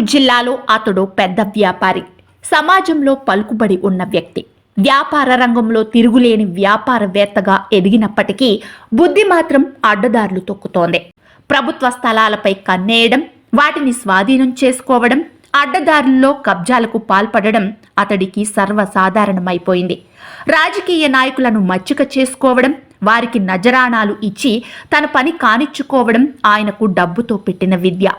జిల్లాలో అతడు పెద్ద వ్యాపారి. సమాజంలో పలుకుబడి ఉన్న వ్యక్తి. వ్యాపార రంగంలో తిరుగులేని వ్యాపారవేత్తగా ఎదిగినప్పటికీ బుద్ధి మాత్రం అడ్డదారులు తొక్కుతోంది. ప్రభుత్వ స్థలాలపై కన్నేయడం వాటిని స్వాధీనం చేసుకోవడం అడ్డదారుల్లో కబ్జాలకు పాల్పడడం అతడికి సర్వసాధారణమైపోయింది. రాజకీయ నాయకులను మచ్చిక చేసుకోవడం వారికి నజరాణాలు ఇచ్చి తన పని కానిచ్చుకోవడం ఆయనకు డబ్బుతో పెట్టిన విద్య.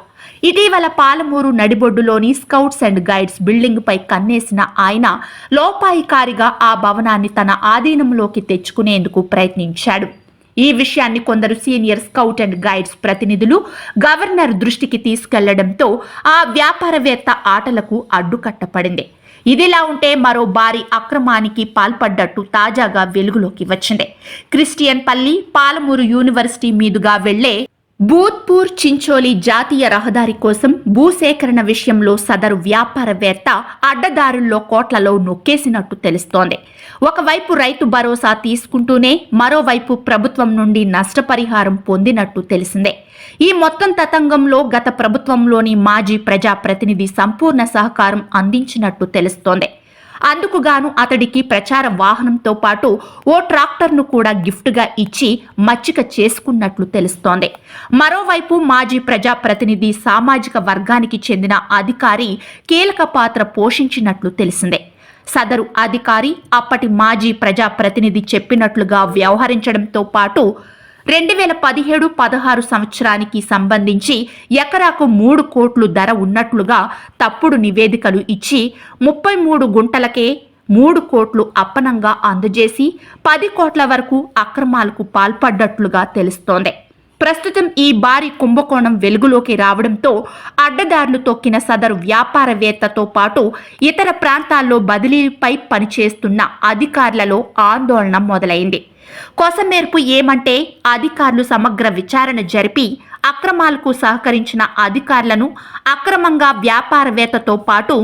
ఇటీవల పాలమూరు నడిబొడ్డులోని స్కౌట్స్ అండ్ గైడ్స్ బిల్డింగ్ పై కన్నేసిన ఆయన లోపాయికారిగా ఆ భవనాన్ని తన ఆధీనంలోకి తెచ్చుకునేందుకు ప్రయత్నించాడు. ఈ విషయాన్ని కొందరు సీనియర్ స్కౌట్ అండ్ గైడ్స్ ప్రతినిధులు గవర్నర్ దృష్టికి తీసుకెళ్ళడంతో ఆ వ్యాపారవేత్త ఆటలకు అడ్డుకట్టపడింది. ఇదిలా ఉంటే మరో భారీ అక్రమానికి పాల్పడ్డట్టు తాజాగా వెలుగులోకి వచ్చింది. క్రిస్టియన్ పల్లి పాలమూరు యూనివర్సిటీ మీదుగా వెళ్ళే భూత్పూర్ చించోలి జాతీయ రహదారి కోసం భూసేకరణ విషయంలో సదరు వ్యాపారవేత్త అడ్డదారుల్లో కోట్లలో నొక్కేసినట్టు తెలుస్తోంది. ఒకవైపు రైతు భరోసా తీసుకుంటూనే మరోవైపు ప్రభుత్వం నుండి నష్టపరిహారం పొందినట్టు తెలిసిందే. ఈ మొత్తం తతంగంలో గత ప్రభుత్వంలోని మాజీ ప్రజాప్రతినిధి సంపూర్ణ సహకారం అందించినట్టు తెలుస్తోంది. అందుకుగాను అతడికి ప్రచార వాహనంతో పాటు ఓ ట్రాక్టర్ను కూడా గిఫ్ట్గా ఇచ్చి మచ్చిక చేసుకున్నట్లు తెలుస్తోంది. మరోవైపు మాజీ ప్రజాప్రతినిధి సామాజిక వర్గానికి చెందిన అధికారి కీలక పాత్ర పోషించినట్లు తెలిసిందే. సదరు అధికారి అప్పటి మాజీ ప్రజాప్రతినిధి చెప్పినట్లుగా వ్యవహరించడంతో పాటు రెండు వేల పదిహేడు పదహారు సంవత్సరానికి సంబంధించి ఎకరాకు మూడు కోట్లు ధర ఉన్నట్లుగా తప్పుడు నివేదికలు ఇచ్చి ముప్పై మూడు గుంటలకే మూడు కోట్లు అప్పనంగా అందజేసి పది కోట్ల వరకు అక్రమాలకు పాల్పడ్డట్లుగా తెలుస్తోంది. ప్రస్తుతం ఈ భారీ కుంభకోణం వెలుగులోకి రావడంతో అడ్డదారులు తొక్కిన సదరు వ్యాపారవేత్తతో పాటు ఇతర ప్రాంతాల్లో బదిలీపై పనిచేస్తున్న అధికారులలో ఆందోళన మొదలైంది. కొసమేర్పు ఏమంటే అధికారులు సమగ్ర విచారణ జరిపి అక్రమాలకు సహకరించిన అధికారులను అక్రమంగా వ్యాపారవేత్తతో పాటు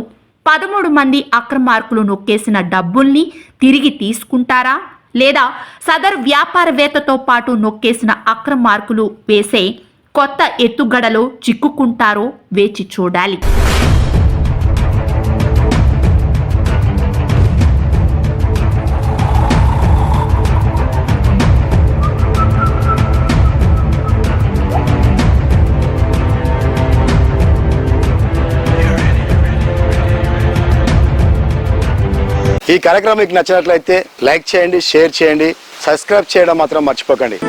పదమూడు మంది అక్రమార్కులు నొక్కేసిన డబ్బుల్ని తిరిగి తీసుకుంటారా? లేదా సదర్ వ్యాపారవేత్తతో పాటు నొక్కేసిన అక్రమార్కులు వేసే కొత్త ఎత్తుగడలో చిక్కుకుంటారో వేచి చూడాలి. ఈ కార్యక్రమం మీకు నచ్చినట్లయితే లైక్ చేయండి షేర్ చేయండి సబ్స్క్రైబ్ చేయడం మాత్రం మర్చిపోకండి.